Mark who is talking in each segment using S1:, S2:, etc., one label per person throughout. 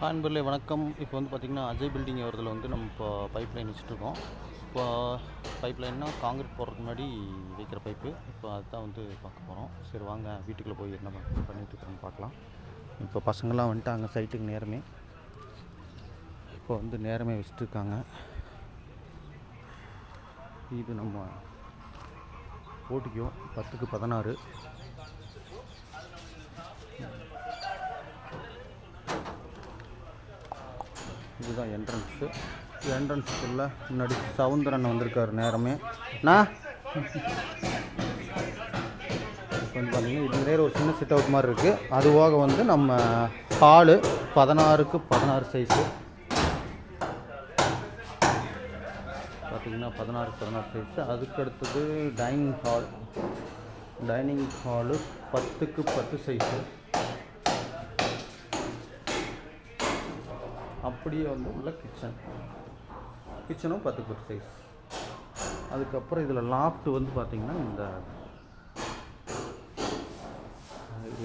S1: அன்பர்களே வணக்கம். இப்போ வந்து பார்த்திங்கன்னா அஜய் பில்டிங் அவர்கள் வந்து நம்ம இப்போ பைப் லைன் வச்சுட்ருக்கோம் இப்போ பைப் லைன்னா காங்கிரீட் போடுறதுக்கு முன்னாடி வைக்கிற பைப்பு இப்போ அதுதான் வந்து பார்க்க போகிறோம் சரி வாங்க. வீட்டுக்குள்ளே போய் என்ன பண்ண- பண்ணிட்டு பார்க்கலாம். இப்போ பசங்கள்லாம் வந்துட்டாங்க சைட்டுக்கு நேரமே. இப்போ வந்து நேரமே வச்சுட்ருக்காங்க இது நம்ம ஓட்டிக்கோ பத்துக்கு பதினாறு. இதுதான் என்ட்ரன்ஸு என்ட்ரன்ஸுக்குள்ளே முன்னாடி சவுந்தரன் வந்திருக்காரு நேரமே. நான் இப்போ வந்து பார்த்தீங்கன்னா இது நேரம் ஒரு சின்ன சிட் அவுட் மாதிரி இருக்குது அதுவாக வந்து நம்ம ஹாலு பதினாறுக்கு பதினாறு சைஸு பார்த்தீங்கன்னா பதினாறு பதினாறு சைஸு அதுக்கு அடுத்தது டைனிங் ஹால் டைனிங் ஹாலு பத்துக்கு பத்து சைஸு அப்படியே வந்து உள்ள கிச்சன் கிச்சனும் பத்து பத்து சைஸ் அதுக்கப்புறம் இதில் லாஃப்ட் வந்து பார்த்திங்கன்னா இந்த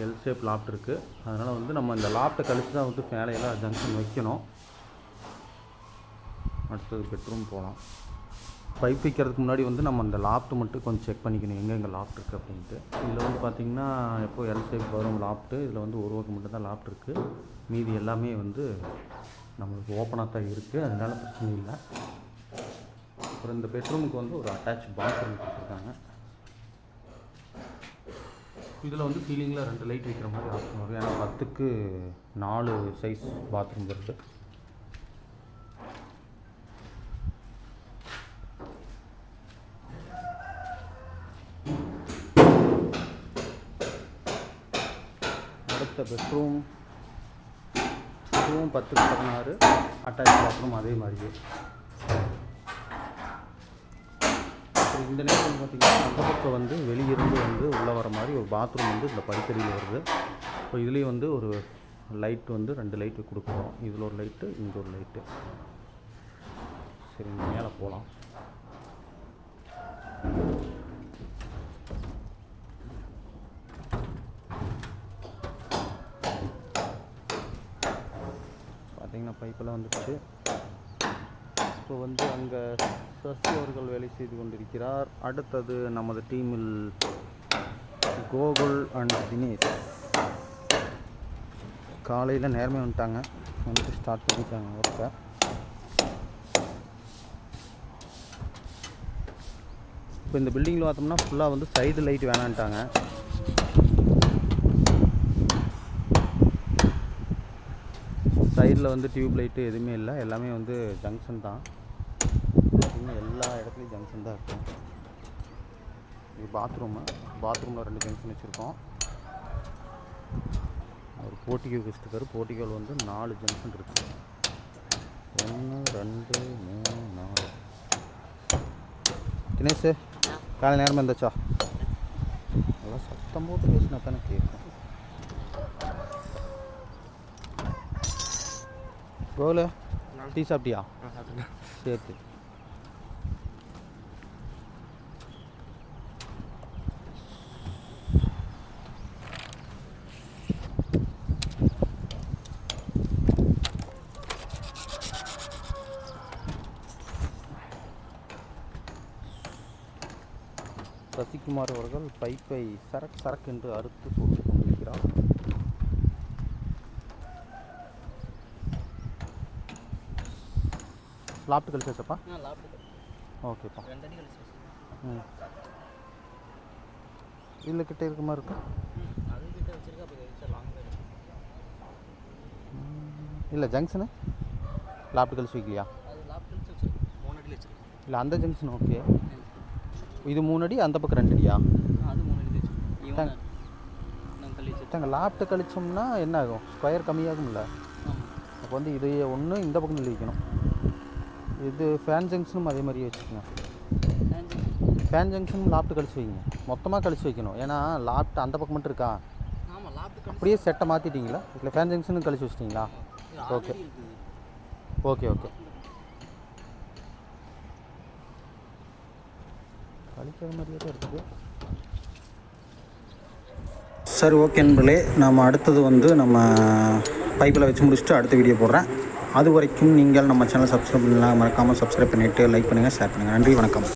S1: எல் ஷேப் லாஃப்ட் இருக்குது அதனால் வந்து நம்ம இந்த லாஃப்ட்டை கழிச்சு தான் வந்து மேலையெல்லாம் ஜங்ஷன் வைக்கணும். அடுத்தது பெட்ரூம் போகலாம் பைப் வைக்கிறதுக்கு முன்னாடி வந்து நம்ம அந்த லாஃப்ட் மட்டும் கொஞ்சம் செக் பண்ணிக்கணும். எங்கே எங்கே லாஃப்ட் இருக்குது அப்படின்ட்டு. இதில் வந்து பார்த்திங்கன்னா எப்போ எல் ஷேப் வரும் லாஃப்ட்டு இதில் வந்து ஒரு பக்கம் மட்டும் தான் லாஃப்ட் இருக்குது மீதி எல்லாமே வந்து நம்மளுக்கு ஓப்பனாக தான் இருக்குது அதனால பிரச்சனை இல்லை. அப்புறம் இந்த பெட்ரூமுக்கு வந்து ஒரு அட்டாச் பாத்ரூம் கொடுத்துருக்காங்க. இதில் வந்து சீலிங்கில் ரெண்டு லைட் வைக்கிற மாதிரி ஆப்ஷன் வரும். ஏன்னா பத்துக்கு நாலு சைஸ் பாத்ரூம் வருது. அடுத்த பெட்ரூம் இதுவும் பத்துக்கு பதினாறு அட்டாச் பாத்ரூம் அதே மாதிரியே. அப்புறம் இந்த நேரத்தில் பார்த்தீங்கன்னா அந்த பக்கம் வந்து வெளியிருந்து வந்து உள்ளே வர மாதிரி ஒரு பாத்ரூம் வந்து இந்த படிக்கடியில் வருது. இப்போ இதுலேயும் வந்து ஒரு லைட் வந்து ரெண்டு லைட்டு கொடுக்குறோம். இதில் ஒரு லைட்டு இங்கே ஒரு லைட்டு சரி மேலே போகலாம் பார்த்தீங்கன்னா பைப்பெல்லாம் வந்துடுச்சு இப்போ வந்து அங்கே சசி அவர்கள் வேலை செய்து கொண்டிருக்கிறார். அடுத்தது நமது டீமில் கோகுல் அண்ட் தினேஷ். காலையில் நேரமே வந்துட்டாங்க. வந்துட்டு ஸ்டார்ட் பண்ணிட்டாங்க ஒர்க்கை இப்போ இந்த பில்டிங்கில் பார்த்தோம்னா ஃபுல்லாக வந்து சைடு லைட் வேணான்ட்டாங்க. சைடில் வந்து டியூப் லைட்டு எதுவுமே இல்லை. எல்லாமே வந்து ஜங்ஷன் தான். பார்த்தீங்கன்னா எல்லா இடத்துலையும் ஜங்ஷன் தான் இருக்கும் இது பாத்ரூமு பாத்ரூமில் ரெண்டு ஜங்ஷன் வச்சுருக்கோம். ஒரு போட்டிகோ வச்சுருக்காரு போட்டிகோவில் வந்து நாலு ஜங்ஷன் இருக்குது ஒன்று ரெண்டு மூணு நாலு. தினேஷ் காலை நேரம் இருந்தாச்சா நல்லா சத்தம் போட்டு பேசினா தானே கேட்கும் கோகுல டீ சாப்பிட்டியா? சரி சரி சசிகுமார் அவர்கள் பைப்பை சரக் சரக் என்று அறுத்து சொல்லிக் கொண்டிருக்கிறார். லாப்ட் கழிச்சாச்சப்பா ஓகேப்பா. ம். இல்லை கிட்ட இருக்க மாதிரி இருக்கும். இல்லை ஜங்ஷனு லாப்ட் கழிச்சு வைக்கலையா இல்லை அந்த ஜங்ஷன் ஓகே. இது மூணு அடி அந்த பக்கம் ரெண்டு அடியா தாங்க. தாங்க லாப்ட் கழிச்சோம்னா என்ன ஆகும்? ஸ்கொயர் கம்மியாகும்ல. அப்போ வந்து இது ஒன்று இந்த பக்கம் தள்ளி வைக்கணும். இது ஃபேன் ஜங்ஷனும் அதே மாதிரியே வச்சுக்கோங்க. ஃபேன் ஜங்ஷனும் லாப்ட் கழிச்சு வைங்க. மொத்தமாக கழிச்சு வைக்கணும். ஏன்னா லாப்ட் அந்த பக்கம் மட்டும் இருக்கா? அப்படியே செட்டை மாற்றிட்டீங்களா இல்லை ஃபேன் ஜங்ஷனும் கழிச்சு வச்சிட்டிங்களா? ஓகே ஓகே ஓகே கழிக்கிற மாதிரியே தான் இருக்குது. சரி ஓகே நண்பர்களே. நம்ம அடுத்தது வந்து நம்ம பைப்பில் வச்சு முடிச்சுட்டு அடுத்த வீடியோ போடுறேன். அது வரைக்கும் நீங்கள் நம்ம சேனல் சப்ஸ்கிரைப் பண்ணலாம் மறக்காமல் சப்ஸ்கிரைப் பண்ணிவிட்டு லைக் பண்ணுங்கள் ஷேர் பண்ணுங்கள் நன்றி வணக்கம்.